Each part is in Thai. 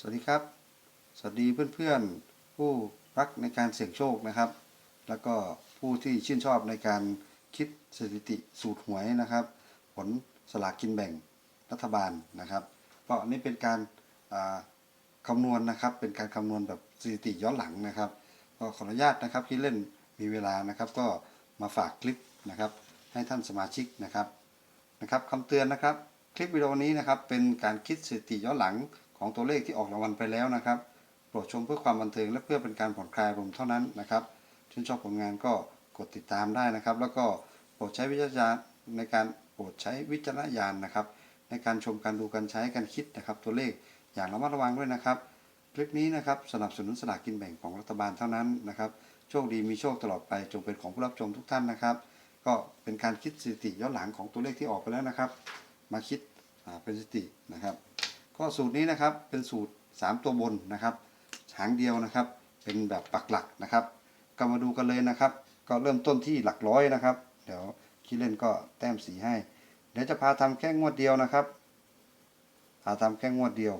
สวัสดีครับ สวัสดีเพื่อนๆ ผู้รักในการเสี่ยงโชคนะครับ แล้วก็ผู้ที่ชื่นชอบในการคิดสถิติสูตรหวยนะครับ ผลสลากกินแบ่งรัฐบาลนะครับ ก็อันนี่เป็นการคำนวณนะครับ เป็นการคำนวณแบบสถิติย้อนหลังนะครับ ก็ขออนุญาตนะครับที่เล่นมีเวลานะครับ ก็มาฝากคลิปนะครับ ให้ท่านสมาชิกนะครับนะครับคำเตือนนะครับ คลิปวิดีโอนี้นะครับเป็นการคิดสถิติย้อนหลัง ของตัวเลขที่ออกรางวัลไปแล้วนะครับ โปรดชมเพื่อความบันเทิงและเพื่อเป็นการผ่อนคลายอารมณ์เท่านั้นนะครับชื่นชอบผลงานก็กดติดตามได้นะครับ แล้วก็โปรดใช้วิจารณาในการโปรดใช้วิจารณญาณนะครับ ในการชมการดูการใช้การคิดนะครับ ตัวเลขอย่างระมัดระวังด้วยนะครับ คลิปนี้นะครับสนับสนุนสลากกินแบ่งของรัฐบาลเท่านั้นนะครับโชคดีมีโชคตลอดไปจงเป็นของผู้รับชมทุกท่านนะครับ ก็เป็นการคิดสถิติย้อนหลังของตัวเลขที่ออกไปแล้วนะครับ มาคิดเป็นสถิตินะครับ ก็สูตรนี้นะครับเป็นสูตร 3 ตัวบนนะครับ หางเดียวนะครับ เป็นแบบปักหลักนะครับ ก็มาดูกันเลยนะครับ ก็เริ่มต้นที่หลักร้อยนะครับ เดี๋ยวคิดเล่นก็แต้มสีให้ เดี๋ยวจะพาทำแค่งวดเดียวนะครับ พาทำแค่งวดเดียว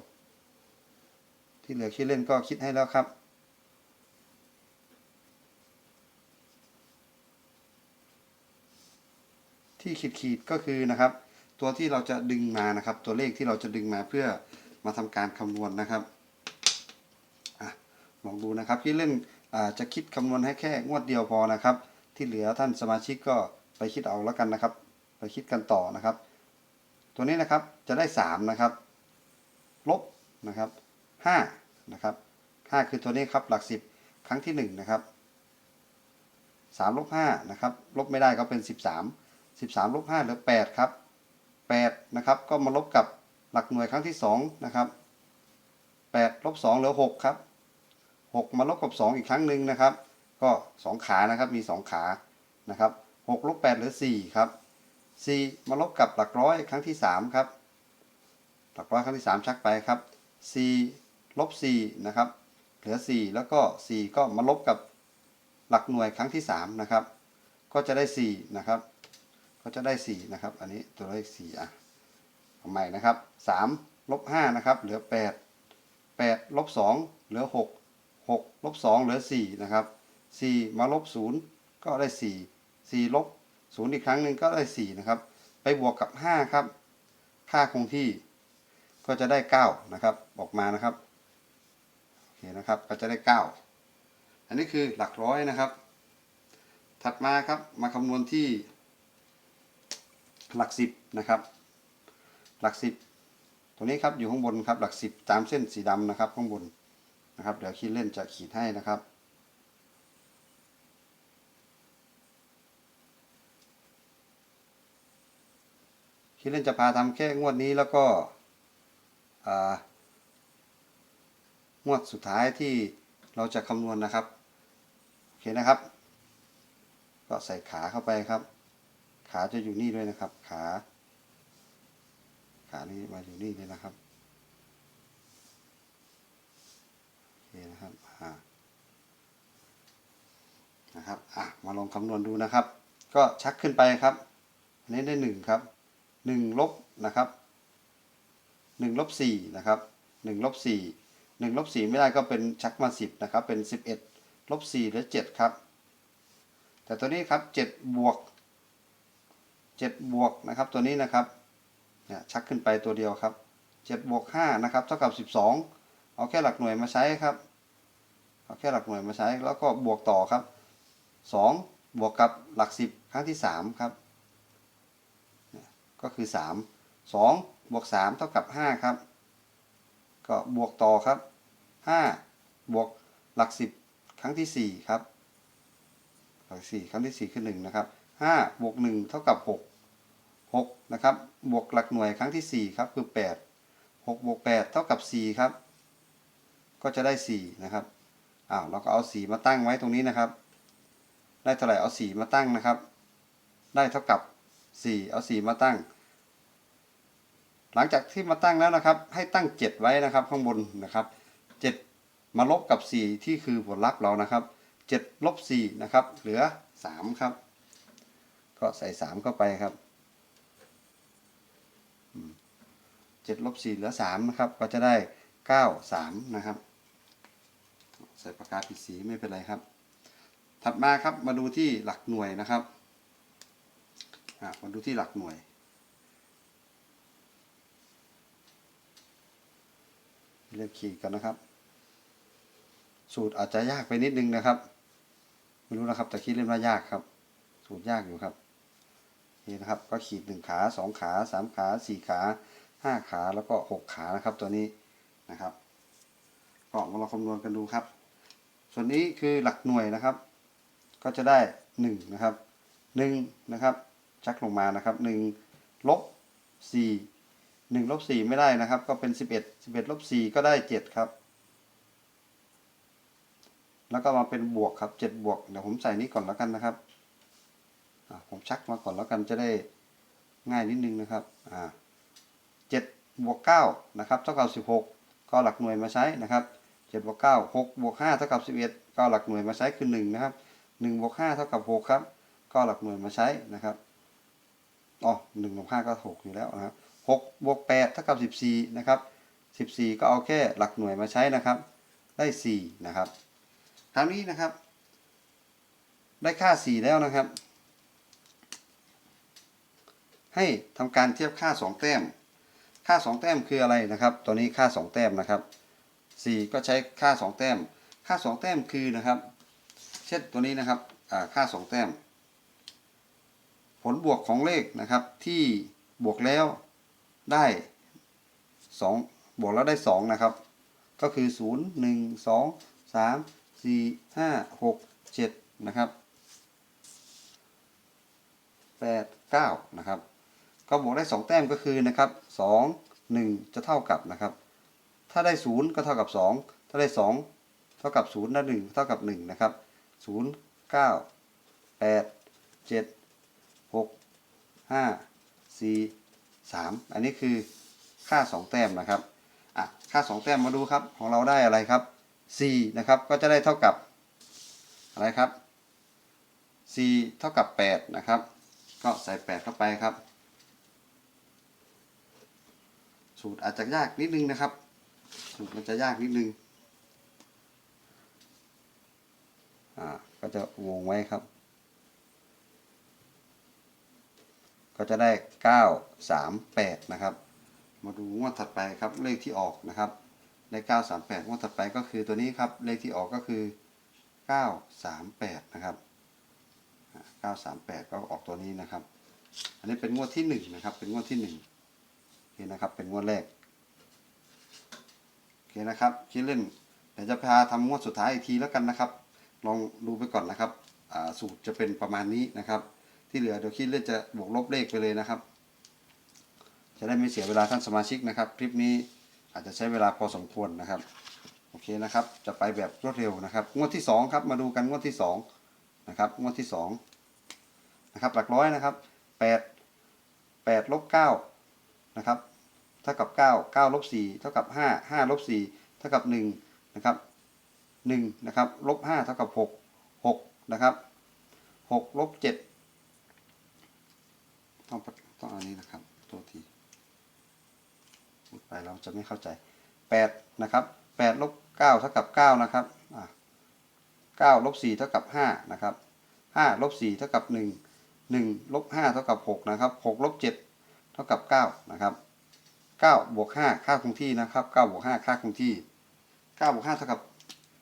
ที่เหลือคิดเล่นก็คิดให้แล้วครับที่ขีดขีดก็คือนะครับ ตัวที่เราจะดึงมานะครับ ตัวเลขที่เราจะดึงมาเพื่อมาทำการคำนวณนะครับอลองดูนะครับที่เล่นจะคิดคำนวณให้แค่งวดเดียวพอนะครับ ที่เหลือท่านสมาชิกก็ไปคิดเอาแล้วกันนะครับ ไปคิดกันต่อนะครับ ตัวนี้นะครับจะได้ 3 นะครับ ลบนะครับ5นะครับ5คือตัวนี้ครับหลัก 10 ครั้งที่ 1 นะครับ3ลบ5นะครับ ลบไม่ได้ก็เป็น 13 13ลบ5เหลือ8ครับ 8นะครับก็มาลบกับหลักหน่วยครั้งที่2นะครับ8ลบ2เหลือ6ครับ6มาลบกับ 2 อีกครั้งหนึ่งนะครับ ก็ 2 ขานะครับมี 2 ขานะครับ6ลบ8เหลือ4ครับ4มาลบกับหลักร้อยครั้งที่3ครับหลักร้อยครั้งที่ 3 ชักไปครับ4ลบ4นะครับเหลือ 4 แล้วก็ 4 ก็มาลบกับหลักหน่วยครั้งที่ 3 นะครับ ก็จะได้ 4 นะครับ ก็จะได้ 4 นะครับ อันนี้ตัวเลข4อะเอาใหม่นะครับ3ลบ5นะครับ เหลือ 8 8ลบ2เหลือ 6 6ลบ2เหลือ 4 นะครับ 4 มาลบ 0 ก็ได้ 4 4ลบ0อีกครั้งหนึ่งก็ได้ 4 นะครับ ไปบวกกับ 5 ครับ ค่าคงที่ ก็จะได้ 9 นะครับ ออกมานะครับ โอเคนะครับ ก็จะได้ 9 อันนี้คือหลักร้อยนะครับ ถัดมาครับ มาคำนวณที่ หลักสิบนะครับ หลักสิบตัวนี้ครับอยู่ข้างบนครับหลักสิบตามเส้นสีดำนะครับข้างบนนะครับ เดี๋ยวขีดเล่นจะขีดให้นะครับขีดเล่นจะพาทำแค่งวดนี้แล้วก็อ่างวดสุดท้ายที่เราจะคำนวณนะครับโอเคนะครับ ก็ใส่ขาเข้าไปครับ ขาจะอยู่นี่ด้วยนะครับ ขา ขานี้มาอยู่นี่เลยนะครับโอเคนะครับอ่านะครับอะมาลองคำนวณดูนะครับ ก็ชักขึ้นไปครับอันนี้ได้หนึ่งครับหนึ่งลบนะครับหนึ่งลบสี่นะครับหนึ่งลบสี่หนึ่งลบสี่ไม่ได้ก็เป็นชักมาสิบนะครับ เป็นสิบเอ็ดลบสี่เหลือเจ็ดครับ แต่ตัวนี้ครับเจ็ดบวก 7 บวกนะครับตัวนี้นะครับเนี่ยชักขึ้นไปตัวเดียวครับ7บวก5นะครับเท่ากับ 12 เอาแค่หลักหน่วยมาใช้ครับ เอาแค่หลักหน่วยมาใช้แล้วก็บวกต่อครับ 2 บวกกับหลัก 10 ครั้งที่ 3 ครับเนี่ยก็คือ 3 2 บวก 3 เท่ากับ 5 ครับ ก็บวกต่อครับ 5 บวกหลัก 10 ครั้งที่ 4 ครับ หลัก 4 ครั้งที่ 4 คือ 1 นะครับ5บวก 1 เท่ากับ 6 6นะครับบวกหลักหน่วยครั้งที่ 4 ครับ คือ 8 6บวก8เท่ากับ 4 ครับ ก็จะได้ 4 นะครับอ้าวเราก็เอา 4 มาตั้งไว้ตรงนี้นะครับ ได้เท่าไหร่เอา 4 มาตั้งนะครับ ได้เท่ากับ 4 เอา 4 มาตั้ง หลังจากที่มาตั้งแล้วนะครับ ให้ตั้ง 7 ไว้นะครับ ข้างบนนะครับ 7 มาลบกับ 4 ที่คือผลลัพธ์เรานะครับ7ลบ4นะครับเหลือ 3 ครับ ก็ใส่ 3 เข้าไปครับ 7ลบ4เหลือ3นะครับ ก็จะได้เก้าสามนะครับ ใส่ปากกาผิดสีไม่เป็นไรครับ ถัดมาครับมาดูที่หลักหน่วยนะครับมาดูที่หลักหน่วย เริ่มขีดกันนะครับ สูตรอาจจะยากไปนิดนึงนะครับ ไม่รู้นะครับ แต่คิดเล่นว่ายากครับ สูตรยากอยู่ครับนี่นะครับ ก็ขีดหนึ่งขาสองขาสามขาสี่ขา ห้าขาแล้วก็หกขานะครับตัวนี้นะครับก็มาลองคำนวณกันดูครับ ส่วนนี้คือหลักหน่วยนะครับ ก็จะได้หนึ่งนะครับหนึ่งนะครับ ชักลงมานะครับหนึ่งลบสี่หนึ่งลบสี่ไม่ได้นะครับ ก็เป็นสิบเอ็ดสิบเอ็ดลบสี่ก็ได้เจ็ดครับ แล้วก็มาเป็นบวกครับเจ็ดบวก เดี๋ยวผมใส่นี้ก่อนแล้วกันนะครับผมชักมาก่อนแล้วกันจะได้ง่ายนิดนึงนะครับ อ่า เจ็ดบวกเก้านะครับเท่ากับสิบหกก็หลักหน่วยมาใช้นะครับเจ็ดบวกเก้าหกบวกห้าเท่ากับสิบเอ็ดก็หลักหน่วยมาใช้คือหนึ่งนะครับหนึ่งบวกห้าเท่ากับหกครับ ก็หลักหน่วยมาใช้นะครับอ๋อหนึ่งบวกห้าก็หกอยู่แล้วนะครับหกบวกแปดเท่ากับสิบสี่นะครับสิบสี่ก็เอาแค่หลักหน่วยมาใช้นะครับ ได้สี่นะครับคราวนี้นะครับ ได้ค่า 4 แล้วนะครับ ให้ทำการเทียบค่า 2 แต้ม ค่า 2 แต้มคืออะไรนะครับ ตัวนี้ค่า 2 แต้มนะครับ 4 ก็ใช้ค่า 2 แต้ม ค่า 2 แต้มคือนะครับ เช่นตัวนี้นะครับอ่าค่า 2 แต้ม ผลบวกของเลขนะครับที่บวกแล้วได้ 2 บวกแล้วได้ 2 นะครับ ก็คือ 0 1 2 3สี่ห้าหกเจ็ดนะครับแปดเก้านะครับ ก็บวกได้สองแต้มก็คือนะครับสองหนึ่งจะเท่ากับนะครับ ถ้าได้ศูนย์ก็เท่ากับสองถ้าได้สองเท่ากับศูนย์และหนึ่งเท่ากับหนึ่งนะครับศูนย์เก้าแปดเจ็ดหกห้าสี่สามอันนี้คือค่าสองแต้มนะครับอะค่าสองแต้มมาดูครับของเราได้อะไรครับ 4 นะครับก็จะได้เท่ากับอะไรครับ 4 เท่ากับ 8 นะครับ ก็ใส่ 8 เข้าไปครับ สูตรอาจจะยากนิดนึงนะครับ สูตรมันจะยากนิดนึง อ่า ก็จะวงไว้ครับ ก็จะได้9 3 8นะครับ มาดูงวดถัดไปครับ เลขที่ออกนะครับเลข938งวดถัดไปก็คือตัวนี้ครับ เลขที่ออกก็คือ938นะครับอ่า938 ก็ออกตัวนี้นะครับ อันนี้เป็นงวดที่1นะครับ เป็นงวดที่ โอเคนะครับเป็นงวดแรกโอเคนะครับคิดเล่นเดี๋ยวจะพาทำงวดสุดท้ายอีกทีแล้วกันนะครับ ลองดูไปก่อนนะครับสูตรจะเป็นประมาณนี้นะครับ ที่เหลือเดี๋ยวคิดเล่นจะบวกลบเลขไปเลยนะครับ จะได้ไม่เสียเวลาท่านสมาชิกนะครับ คลิปนี้อาจจะใช้เวลาพอสมควรนะครับโอเคนะครับ จะไปแบบรวดเร็วนะครับ งวดที่สองครับมาดูกันงวดที่สองนะครับงวดที่สองนะครับหลักร้อยนะครับแปดแปดลบเก้า นะครับเท่ากับเก้าเก้าลบสี่เท่ากับห้าห้าลบสี่เท่ากับหนึ่งนะครับหนึ่งนะครับลบห้าเท่ากับหกหกนะครับหกลบเจ็ดต้องต้องอันนี้นะครับตัวทีพูดไปเราจะไม่เข้าใจ8นะครับ8ลบ9เท่ากับ9นะครับอะ9ลบ4เท่ากับ5นะครับ5ลบ4เท่ากับ 1 1ลบ5เท่ากับ6นะครับ6ลบ7 ท่ากับ 9 นะครับ 9 บวก 5 ค่าคงที่นะครับ 9 บวก 5 ค่าคงที่ 9 บวก 5 เท่ากับ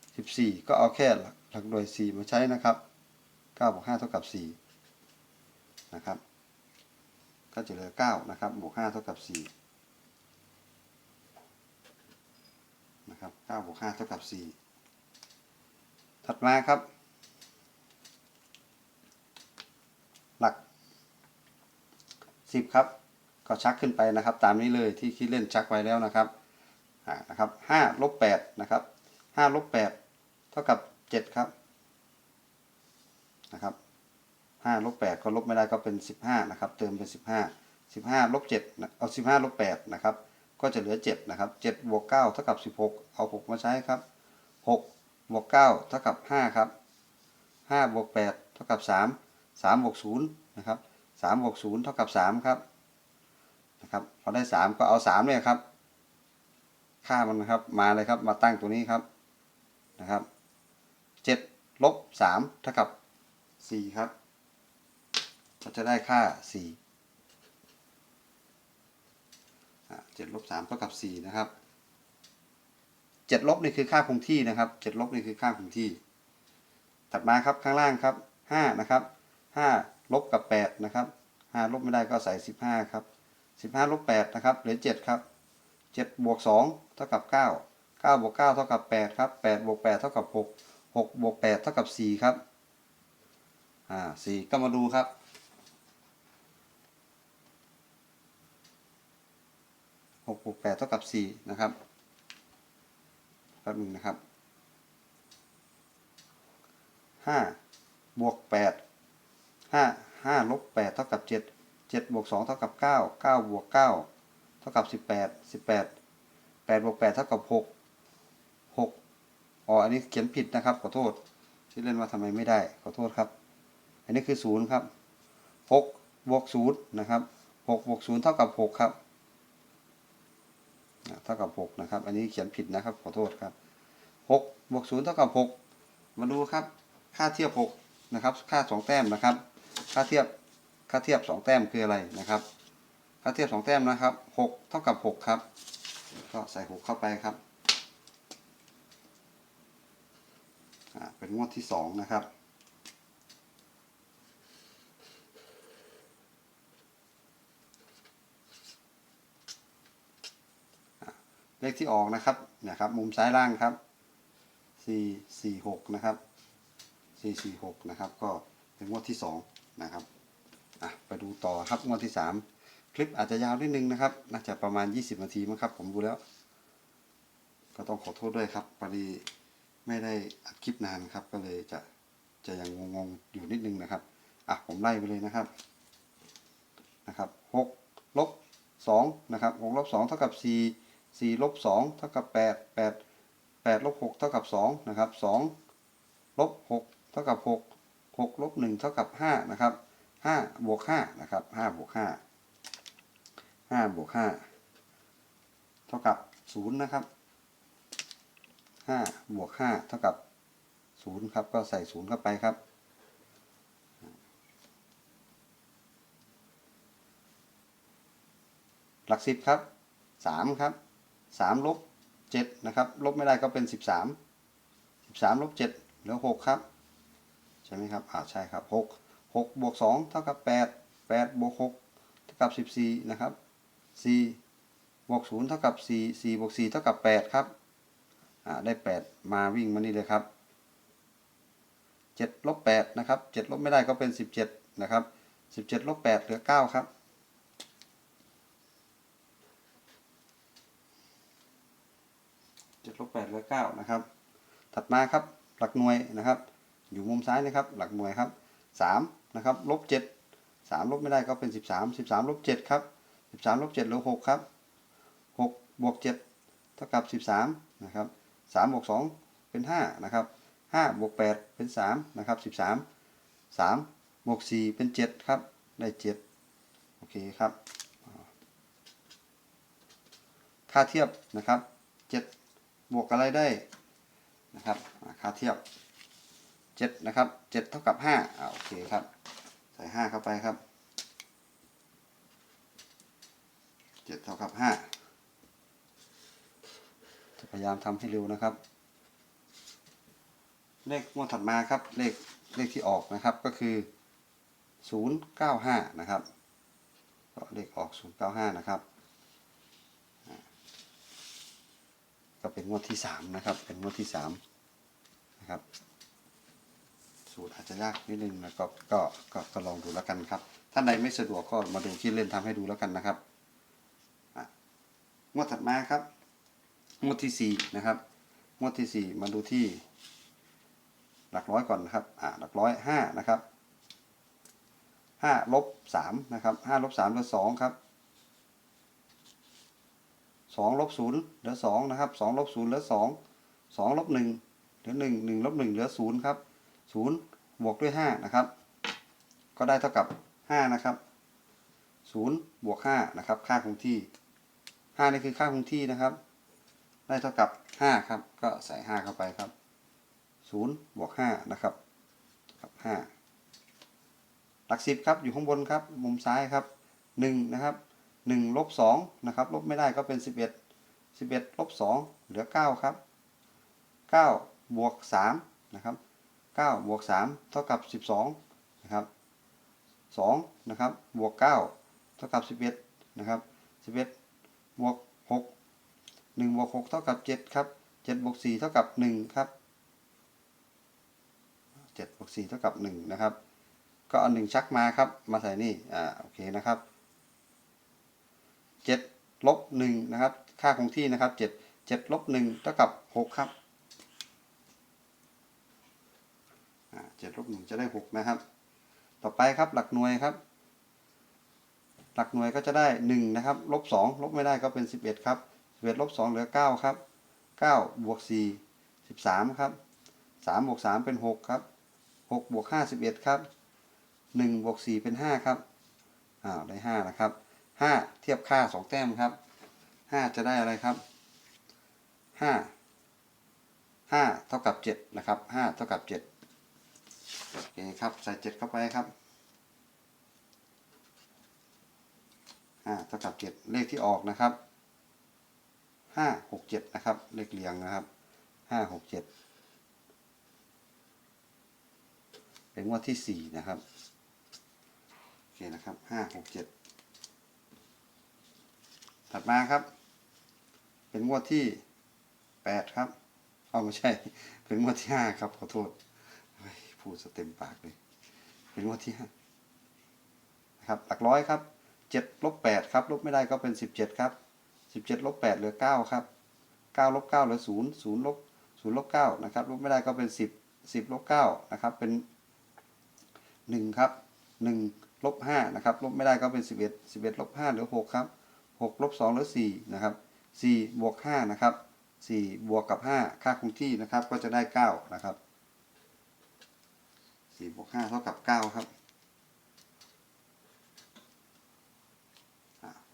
14 ก็เอาแค่หลักหลักโดย4 มาใช้นะครับ 9 บวก 5 เท่ากับ 4 นะครับ ก็จะเหลือ 9 นะครับ บวก 5 เท่ากับ 4 นะครับ 9 บวก 5 เท่ากับ 4 ถัดมาครับ หลัก 10 ครับ ก็ชักขึ้นไปนะครับ ตามนี้เลยที่คิดเล่นชักไว้แล้วนะครับนะครับ5ลบ8นะครับ5ลบ8เท่ากับ7ครับนะครับ5ลบ8ก็ลบไม่ได้ก็เป็น15นะครับ เติมเป็น15 15ลบ7นะเอา15ลบ8นะครับ ก็จะเหลือ7นะครับ7บวก9เท่ากับ16เอา6มาใช้ครับ6บวก9เท่ากับ5ครับ5บวก8เท่ากับ3 3บวก0นย์นะครับ3บวก0เท่ากับ3ครับ นะครับพอได้3ก็เอา3เนี่ยครับค่ามันนะครับมาเลยครับมาตั้งตัวนี้ครับนะครับเจ็ดลบสามเท่ากับสี่ครับเราจะได้ค่าสี่เจ็ดลบสามเท่ากับสี่นะครับเจ็ดลบนี่คือค่าคงที่นะครับเจ็ดลบนี่คือค่าคงที่ ถัดมาครับข้างล่างครับห้านะครับห้าลบกับแปดนะครับห้าลบไม่ได้ก็ใส่สิบห้าครับ สิบห้าลบแปดนะครับเหลือเจ็ดครับเจ็ดบวกสองเท่ากับเก้าเก้าบวกเก้าเท่ากับแปดครับแปดบวกแปดเท่ากับหกหกบวกแปดเท่ากับสี่ครับอ่าสี่ก็มาดูครับหกบวกแปดเท่ากับสี่นะครับแป๊บหนึงนะครับห้าบวกแปดห้าห้าลบแปดเท่ากับเจ็ด เจ็ดบวกสองเท่ากับเก้าเก้าบวกเก้าเท่ากับสิบแปดสิบแปดแปดบวกแปดเท่ากับหกหกอ๋ออันนี้เขียนผิดนะครับขอโทษ ที่เล่นว่าทำไมไม่ได้ขอโทษครับ อันนี้คือศูนย์ครับหกบวกศูนย์นะครับหกบวกศูนย์เท่ากับหกครับเท่ากับหกนะครับ อันนี้เขียนผิดนะครับ ขอโทษครับหกบวกศูนย์เท่ากับหกมาดูครับ ค่าเทียบ 6 นะครับ ค่า 2 แต้มนะครับ ค่าเทียบ ค่าเทียบ 2 แต้มคืออะไรนะครับ ค่าเทียบ 2 แต้มนะครับ 6 เท่ากับ 6 ครับ ก็ใส่ 6 เข้าไปครับเป็นงวดที่ 2 นะครับเลขที่ออกนะครับนะครับ มุมซ้ายล่างครับ 4 4 6 นะครับ 446 นะครับ ก็เป็นงวดที่ 2 นะครับ อะไปดูต่อครับงวดที่3คลิปอาจจะยาวนิดนึงนะครับ น่าจะประมาณ 20 นาทีมั้งครับ ผมดูแล้ว ก็ต้องขอโทษด้วยครับพอดีไม่ได้อัดคลิปนานครับ ก็เลยจะจะยังงงๆอยู่นิดนึงนะครับอะผมไล่ไปเลยนะครับนะครับ6ลบ2นะครับ6ลบ2เท่ากับ4 4ลบ2เท่ากับ8 8 8ลบ6เท่ากับ2นะครับ2ลบ6เท่ากับ6 6ลบ1เท่ากับ5นะครับ 5บวก5นะครับ5บวก5 5บวก5เท่ากับ0นะครับ5บวก5เท่ากับ0ครับ ก็ใส่0เข้าไปครับหลักสิบครับ3ครับ3ลบ7นะครับลบไม่ได้ก็เป็น13 13ลบ7เหลือ6ครับ ใช่ไหมครับอ่าใช่ครับ6 6บวก2เท่ากับ 8 8บวก6เท่ากับ 14 นะครับ 4 บวก 0 เท่ากับ 4 4 บวก 4 เท่ากับ 8 ครับอ่าได้ 8 มาวิ่งมานี่เลยครับ 7ลบ8นะครับ 7 ลบไม่ได้ก็เป็น 17 นะครับ 17ลบ8เหลือ 9 ครับ7ลบ8เหลือ 9 นะครับ ถัดมาครับ หลักหน่วยนะครับ อยู่มุมซ้ายนะครับ หลักหน่วยครับ 3 นะครับลบ7 3ลบไม่ได้ก็เป็น13 13ลบ7ครับ13ลบ7เหลือ6ครับ6บวก7เท่ากับ13นะครับ3บวก2เป็น5นะครับ5บวก8เป็น3นะครับ13 3บวก4เป็น7ครับได้7โอเคครับ ค่าเทียบนะครับ7บวกอะไรได้นะครับค่าเทียบ 7นะครับ7เท่ากับ5อ่าโอเคครับ ใส่ 5 เข้าไปครับ 7 เท่ากับ 5 จะพยายามทำให้เร็วนะครับ เลขงวดถัดมาครับ เลขเลขที่ออกนะครับก็คือ 095 นะครับก็เลขออก 095 นะครับก็เป็นงวดที่สามนะครับ เป็นงวดที่สามนะครับ สูตรอาจจะยากนิดนึงนะก็ก็ก็ก็ลองดูแล้วกันครับท่านใดไม่สะดวกก็มาดูที่เล่นทำให้ดูแล้วกันนะครับงวดถัดมาครับงวดที่สี่นะครับงวดที่สี่มาดูที่ หลักร้อยก่อนนะครับอ่าหลักร้อยห้านะครับห้าลบสามนะครับห้าลบสามเหลือสองครับสองลบศูนย์เหลือสองนะครับสองลบศูนย์เหลือสองสองลบหนึ่งเหลือหนึ่งหนึ่งลบหนึ่งเหลือศูนย์ครับ ศูนย์บวกด้วยห้านะครับ ก็ได้เท่ากับห้านะครับศูนย์บวกห้านะครับ ค่าคงที่ห้านี่คือค่าคงที่นะครับ ได้เท่ากับห้าครับ ก็ใส่ห้าเข้าไปครับศูนย์บวกห้านะครับกับห้าหลักสิบครับ อยู่ข้างบนครับ มุมซ้ายครับหนึ่งนะครับหนึ่งลบสองนะครับ ลบไม่ได้ก็เป็นสิบเอ็ดสิบเอ็ดลบสองเหลือเก้าครับเก้าบวกสามนะครับ เก้าบวกสามเท่ากับสิบสองนะครับสองนะครับบวกเก้าเท่ากับสิบเอ็ดนะครับสิบเอ็ดบวกหกหนึ่งบวกหกเท่ากับเจ็ดครับเจ็ดบวกสี่เท่ากับหนึ่งครับเจ็ดบวกสี่เท่ากับหนึ่งนะครับก็เอาหนึ่งชักมาครับมาใส่นี่อ่าโอเคนะครับเจ็ดลบหนึ่งนะครับค่าคงที่นะครับเจ็ดเจ็ดลบหนึ่งเท่ากับหกครับ อ่า เจ็ดลบหนึ่งจะได้หกนะครับ ต่อไปครับหลักหน่วยครับ หลักหน่วยก็จะได้หนึ่งนะครับลบสองลบไม่ได้ก็เป็นสิบเอ็ดครับสิบเอ็ดลบสองเหลือเก้าครับเก้าบวกสี่สิบสามครับสามบวกสามเป็นหกครับหกบวกห้าสิบเอ็ดครับหนึ่งบวกสี่เป็นห้าครับอ้าวได้ห้านะครับห้าเทียบค่าสองแต้มครับห้าจะได้อะไรครับห้าห้าเท่ากับเจ็ดนะครับห้าเท่ากับเจ็ด โอเคครับ ใส่เจ็ดเข้าไปครับห้าเท่ากับเจ็ดเลขที่ออกนะครับห้าหกเจ็ดนะครับ เลขเรียงนะครับห้าหกเจ็ดเป็นงวดที่สี่นะครับโอเคนะครับห้าหกเจ็ดถัดมาครับ เป็นงวดที่แปดครับ เอาไม่ใช่ เป็นงวดที่ห้าครับขอโทษ พูดสเต็มปากเลย เป็นงวดที่ห้านะครับ หลักร้อยครับเจ็ดลบแปดครับ ลบไม่ได้ก็เป็นสิบเจ็ดครับสิบเจ็ดลบแปดเหลือเก้าครับเก้าลบเก้าเหลือศูนย์ศูนย์ลบศูนย์ลบเก้านะครับ ลบไม่ได้ก็เป็นสิบสิบลบเก้านะครับ เป็นหนึ่งครับหนึ่งลบห้านะครับ ลบไม่ได้ก็เป็นสิบเอ็ดสิบเอ็ดลบห้าเหลือหกครับหกลบสองเหลือสี่นะครับสี่บวกห้านะครับสี่บวกกับห้าค่าคงที่นะครับ ก็จะได้เก้านะครับ สี่บวกห้าเท่ากับเก้าครับ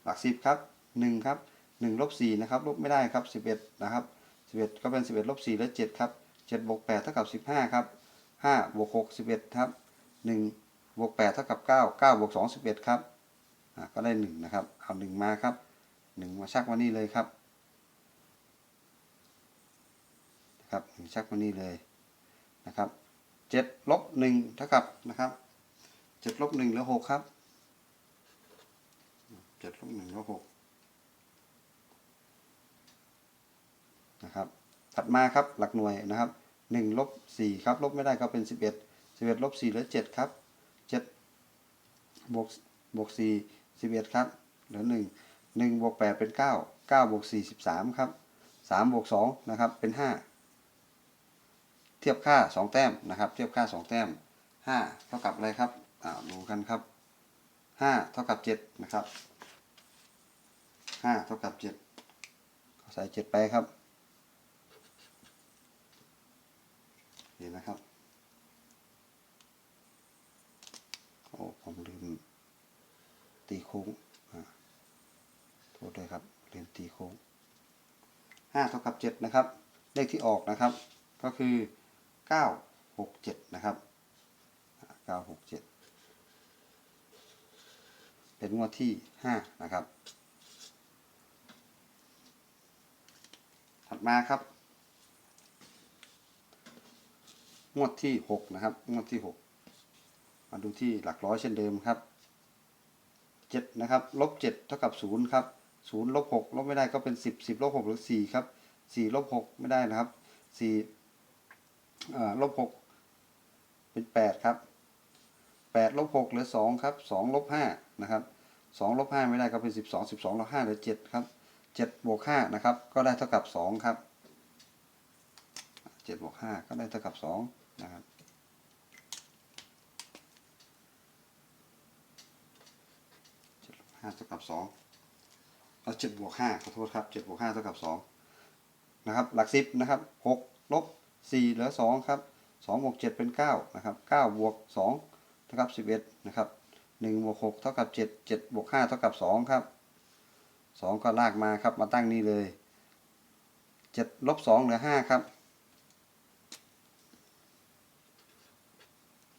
หลักสิบครับหนึ่งครับหนึ่งลบสี่นะครับลบไม่ได้ครับสิบเอ็ดนะครับสิบเอ็ดก็เป็นสิบเอ็ดลบสี่และเจ็ดครับเจ็ดบวกแปดเท่ากับสิบห้าครับห้าบวกหกสิบเอ็ดครับหนึ่งบวกแปดเท่ากับเก้าเก้าบวกสองสิบเอ็ดครับก็ได้หนึ่งนะครับเอาหนึ่งมาครับหนึ่งมาชักมานี่เลยครับนะครับชักมานี่เลยนะครับ เจ็ดลบหนึ่งเท่ากับนะครับเจ็ดลบหนึ่งเหลือหกครับเจ็ดลบหนึ่งเหลือหกนะครับ ถัดมาครับหลักหน่วยนะครับหนึ่งลบสี่ครับลบไม่ได้ก็เป็นสิบเอ็ดสิบเอ็ดลบสี่เหลือเจ็ดครับเจ็ดบวกบวกสี่สิบเอ็ดครับเหลือหนึ่งหนึ่งบวกแปดเป็นเก้าเก้าบวกสี่สิบสามครับสามบวกสองนะครับเป็นห้า เทียบค่าสองแต้มนะครับ เทียบค่าสองแต้มห้าเท่ากับอะไรครับอ่าดูกันครับห้าเท่ากับเจ็ดนะครับห้าเท่ากับเจ็ดใส่เจ็ดไปครับนี่นะครับ โอ้ ผมลืมตีโค้งโทษด้วยครับลืมตีโค้งห้าเท่ากับเจ็ดนะครับ เลขที่ออกนะครับ ก็คือ เก้าหกเจ็ดนะครับเก้าหกเจ็ดเป็นงวดที่ห้านะครับ ถัดมาครับ งวดที่หกนะครับ งวดที่หกมาดูที่หลักร้อยเช่นเดิมครับเจ็ดนะครับลบเจ็ดเท่ากับศูนย์ครับศูนย์ลบหกลบไม่ได้ก็เป็นสิบสิบลบหกหรือสี่ครับสี่ลบหกไม่ได้นะครับสี่ ลบหกเป็นแปดครับแปดลบหกเหลือสองครับสองลบห้านะครับสองลบห้าไม่ได้ก็เป็นสิบสองสิบสองลบห้าเหลือเจ็ดครับเจ็ดบวกห้านะครับ ก็ได้เท่ากับสองครับเจ็ดบวกห้าก็ได้เท่ากับสองนะครับห้าเท่ากับสองเอาเจ็ดบวกห้าขอโทษครับเจ็ดบวกห้าเท่ากับสองนะครับ หลักสิบนะครับหกลบ สี่เหลือสองครับสองบวกเจ็ดเป็นเก้านะครับเก้าบวกสองเท่ากับสิบเอ็ดนะครับหนึ่งบวกหกเท่ากับเจ็ดเจ็ดบวกห้าเท่ากับสองครับสองก็ลากมาครับมาตั้งนี่เลยเจ็ดลบสองเหลือห้าครับ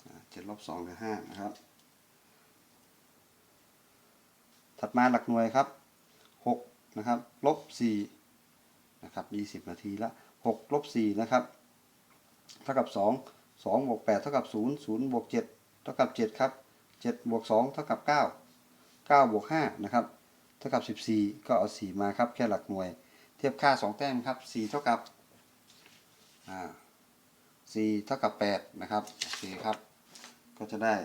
อ่าเจ็ดลบสองเหลือห้านะครับ ถัดมาหลักหน่วยครับหกนะครับลบสี่นะครับยี่สิบนาทีละหกลบสี่นะครับ เท่ากับสองสองบวกแปดเท่ากับศูนย์ศูนย์บวกเจ็ดเท่ากับเจ็ดครับเจ็ดบวกสองเท่ากับเก้าเก้าบวกห้านะครับ เท่ากับสิบสี่ก็เอาสี่มาครับ แค่หลักหน่วย เทียบค่าสองแต้มครับสี่เท่ากับอ่าสี่เท่ากับแปดนะครับโอเคครับ ก็จะได้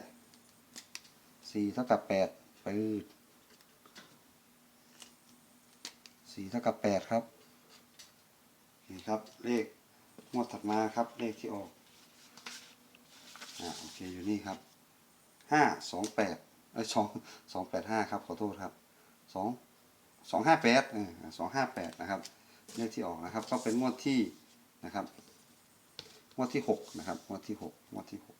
สี่เท่ากับแปดปืดสี่เท่ากับแปดครับนี่ครับ เลข งวดถัดมาครับ เลขที่ออกอ่าโอเคอยู่นี่ครับห้าสองแปดเอ้ยสองสองแปดห้าครับขอโทษครับสองสองห้าแปดสองห้าแปดนะครับ เลขที่ออกนะครับ ก็เป็นงวดที่นะครับงวดที่หกนะครับงวดที่หกงวดที่หก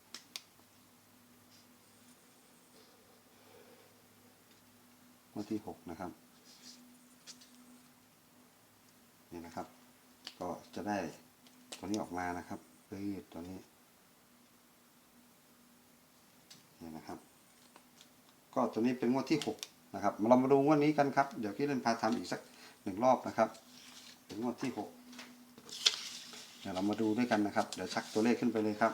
งวดที่หกนะครับนี่นะครับ ก็จะได้ ตัวนี้ออกมานะครับปืดตัวนี้นี่นะครับ ก็ตัวนี้เป็นงวดที่หกนะครับ เรามาดูงวดนี้กันครับ เดี๋ยวพี่เล่นพาทำอีกสักหนึ่งรอบนะครับ เป็นงวดที่หกเดี๋ยวเรามาดูด้วยกันนะครับ เดี๋ยวชักตัวเลขขึ้นไปเลยครับ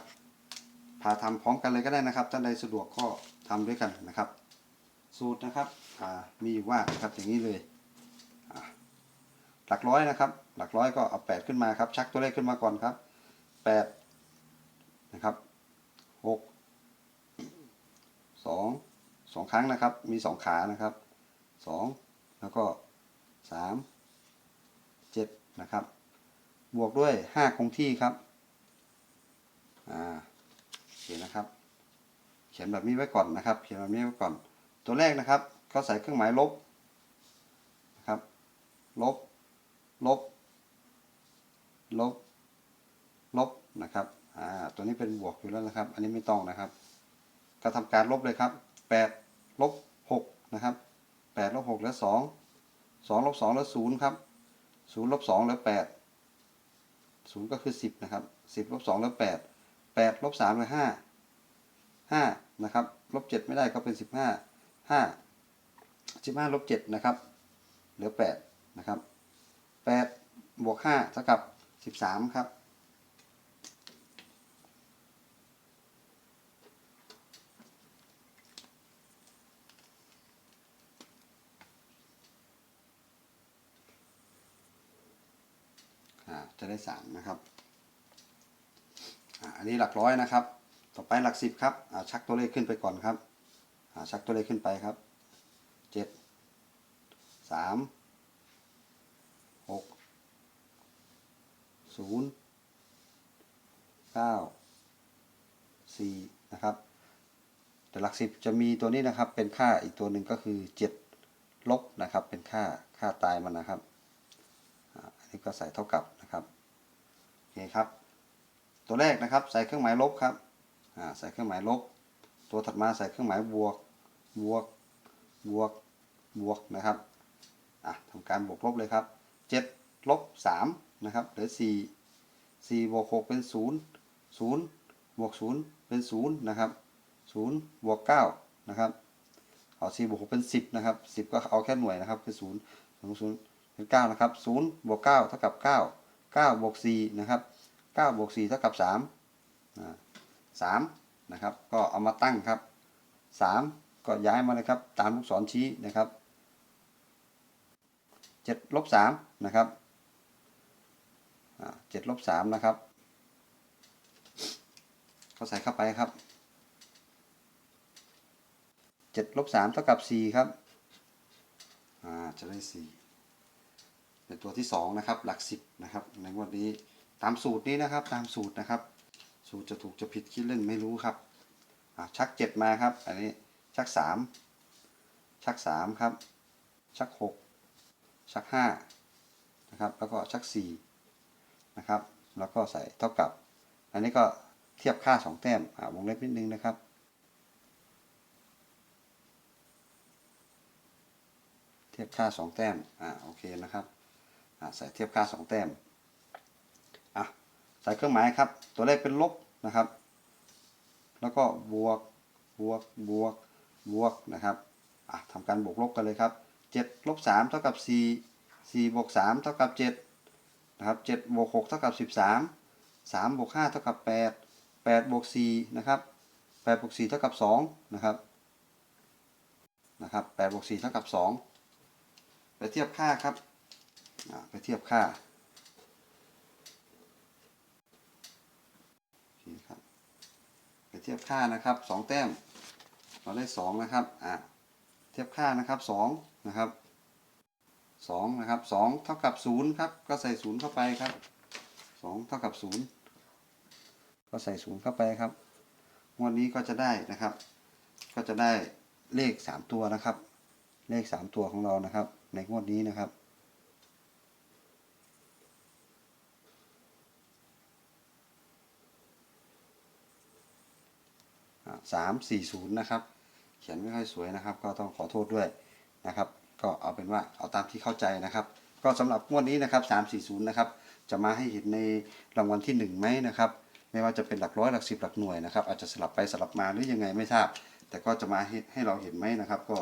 พาทำพร้อมกันเลยก็ได้นะครับท่านใดสะดวกก็ทำด้วยกันนะครับ สูตรนะครับมีว่านะครับอย่างนี้เลยหลักร้อยนะครับ หลักร้อยก็เอาแปดขึ้นมาครับ ชักตัวเลขขึ้นมาก่อนครับแปดนะครับหกสองสองครั้งนะครับ มีสองขานะครับสองแล้วก็สามเจ็ดนะครับ บวกด้วยห้าคงที่ครับอ่าเขียนนะครับ เขียนแบบนี้ไว้ก่อนนะครับ เขียนแบบนี้ไว้ก่อน ตัวแรกนะครับ ก็ใส่เครื่องหมายลบนะครับ ลบ ลบ ลบ ลบนะครับอ่าตัวนี้เป็นบวกอยู่แล้วนะครับ อันนี้ไม่ต้องนะครับ ก็ทำการลบเลยครับแปดลบหกนะครับแปดลบหกเหลือสองสองลบสองเหลือศูนย์ครับศูนย์ลบสองเหลือแปดศูนย์ก็คือสิบนะครับสิบลบสองเหลือแปดแปดลบสามเหลือห้าห้านะครับลบเจ็ดไม่ได้ก็เป็นสิบห้าห้าสิบห้าลบเจ็ดนะครับเหลือแปดนะครับแปดบวกห้าเท่ากับ สิบสามครับอ่าจะได้สามนะครับอ่าอันนี้หลักร้อยนะครับ ต่อไปหลักสิบครับอ่าชักตัวเลขขึ้นไปก่อนครับอ่าชักตัวเลขขึ้นไปครับเจ็ดสามหก ศูนย์เก้าสี่นะครับ แต่หลักสิบจะมีตัวนี้นะครับเป็นค่าอีกตัวหนึ่งก็คือเจ็ดลบนะครับ เป็นค่าค่าตายมันนะครับอันนี้ก็ใส่เท่ากับนะครับโอเคครับ ตัวแรกนะครับใส่เครื่องหมายลบครับใส่เครื่องหมายลบ ตัวถัดมาใส่เครื่องหมายบวกบวกบวกบวกนะครับอะทำการบวกลบเลยครับ 7 ลบ 3 นะครับเหลือ4 4บวก6เป็น0 0บวก0เป็น0นะครับ0บวก9นะครับเอา4บวก6เป็น10นะครับ10ก็เอาแค่หน่วยนะครับคือ0 0 0เป็น9นะครับ0บวก9เท่ากับ9 9บวก4นะครับ9บวก4เท่ากับ3อ่า3นะครับ ก็เอามาตั้งครับ3ก็ย้ายมาเลยครับตามลูกศรชี้นะครับ7ลบ3นะครับ อ่า7ลบ3นะครับก็ใส่เข้าไปครับ7ลบ3เท่ากับ4ครับจะได้4เป็นตัวที่สองนะครับ หลักสิบนะครับ ในวันนี้ตามสูตรนี้นะครับ ตามสูตรนะครับ สูตรจะถูกจะผิดคิดเล่นไม่รู้ครับชักเจ็ดมาครับ อันนี้ชักสามชักสามครับ ชักหกชักห้านะครับ แล้วก็ชักสี่ นะครับ แล้วก็ใส่เท่ากับ อันนี้ก็เทียบค่าสองแต้มอ่าวงเล็บนิดนึงนะครับ เทียบค่าสองแต้มอ่าโอเคนะครับอ่าใส่เทียบค่าสองแต้มใส่เครื่องหมายครับ ตัวเลขเป็นลบนะครับ แล้วก็บวกบวกบวกบวกนะครับอะทำการบวกลบกันเลยครับ7ลบ3เท่ากับ4 4บวก3เท่ากับ7 นะครับ7บวก6เท่ากับ13 3บวก5เท่ากับ8 8บวก4นะครับ8บวก4เท่ากับ2นะครับนะครับ8บวก4เท่ากับ2ไปเทียบค่าครับไปเทียบค่าไปเทียบค่านะครับสองแต้มเราได้สองนะครับอ่าเทียบค่านะครับสองนะครับ สองนะครับสองเท่ากับศูนย์ครับก็ใส่ศูนย์เข้าไปครับสองเท่ากับศูนย์ก็ใส่ศูนย์เข้าไปครับงวดนี้ก็จะได้นะครับ ก็จะได้เลขสามตัวนะครับ เลขสามตัวของเรานะครับ ในงวดนี้นะครับสามสี่ศูนย์นะครับ เขียนไม่ค่อยสวยนะครับ ก็ต้องขอโทษด้วยนะครับ ก็เอาเป็นว่าเอาตามที่เข้าใจนะครับ ก็สำหรับงวดนี้นะครับสามสี่ศูนย์นะครับจะมาให้เห็นในรางวัลที่หนึ่งไหมนะครับไม่ว่าจะเป็นหลักร้อยหลักสิบหลักหน่วยนะครับอาจจะสลับไปสลับมาหรือยังไงไม่ทราบ แต่ก็จะมาให้ให้เราเห็นไหมนะครับ ก็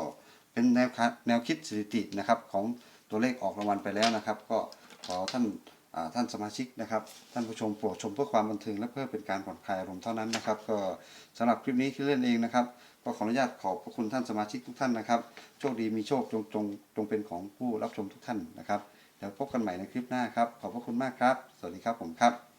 เป็นแนวคแนวคิดสถิตินะครับของตัวเลขออกรางวัลไปแล้วนะครับ ก็ขอท่านท่านสมาชิกนะครับ ท่านผู้ชมโปรดชมเพื่อความบันเทิงและเพื่อเป็นการผ่อนคลายอารมณ์เท่านั้นนะครับ ก็สำหรับคลิปนี้คือเล่นเองนะครับ ก็ขออนุญาตขอบพระคุณท่านสมาชิกทุกท่านนะครับ โชคดีมีโชคจงจงจงเป็นของผู้รับชมทุกท่านนะครับเดี๋ยวพบกันใหม่ในคลิปหน้าครับ ขอบพระคุณมากครับ สวัสดีครับผมครับ